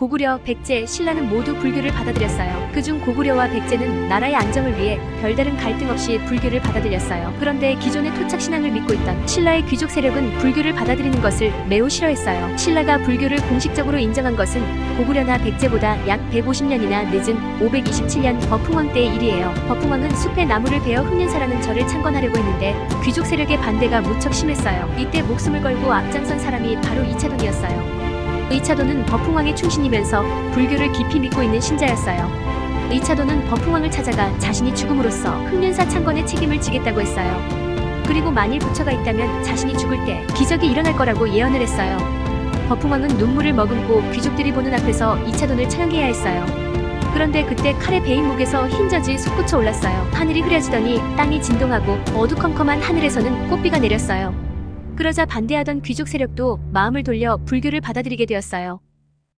고구려, 백제, 신라는 모두 불교를 받아들였어요. 그중 고구려와 백제는 나라의 안정을 위해 별다른 갈등 없이 불교를 받아들였어요. 그런데 기존의 토착 신앙을 믿고 있던 신라의 귀족 세력은 불교를 받아들이는 것을 매우 싫어했어요. 신라가 불교를 공식적으로 인정한 것은 고구려나 백제보다 약 150년이나 늦은 527년 버풍왕 때의 일이에요. 버풍왕은 숲에 나무를 베어 흑련사라는 절을 창건하려고 했는데 귀족 세력의 반대가 무척 심했어요. 이때 목숨을 걸고 앞장선 사람이 바로 이차돈이었어요. 이차돈은 버풍왕의 충신이면서 불교를 깊이 믿고 있는 신자였어요. 이차돈은 버풍왕을 찾아가 자신이 죽음으로써 흑련사 창건의 책임을 지겠다고 했어요. 그리고 만일 부처가 있다면 자신이 죽을 때 기적이 일어날 거라고 예언을 했어요. 버풍왕은 눈물을 머금고 귀족들이 보는 앞에서 이차돈을 처형해야 했어요. 그런데 그때 칼의 베인 목에서 흰 젖이 솟구쳐 올랐어요. 하늘이 흐려지더니 땅이 진동하고 어두컴컴한 하늘에서는 꽃비가 내렸어요. 그러자 반대하던 귀족 세력도 마음을 돌려 불교를 받아들이게 되었어요.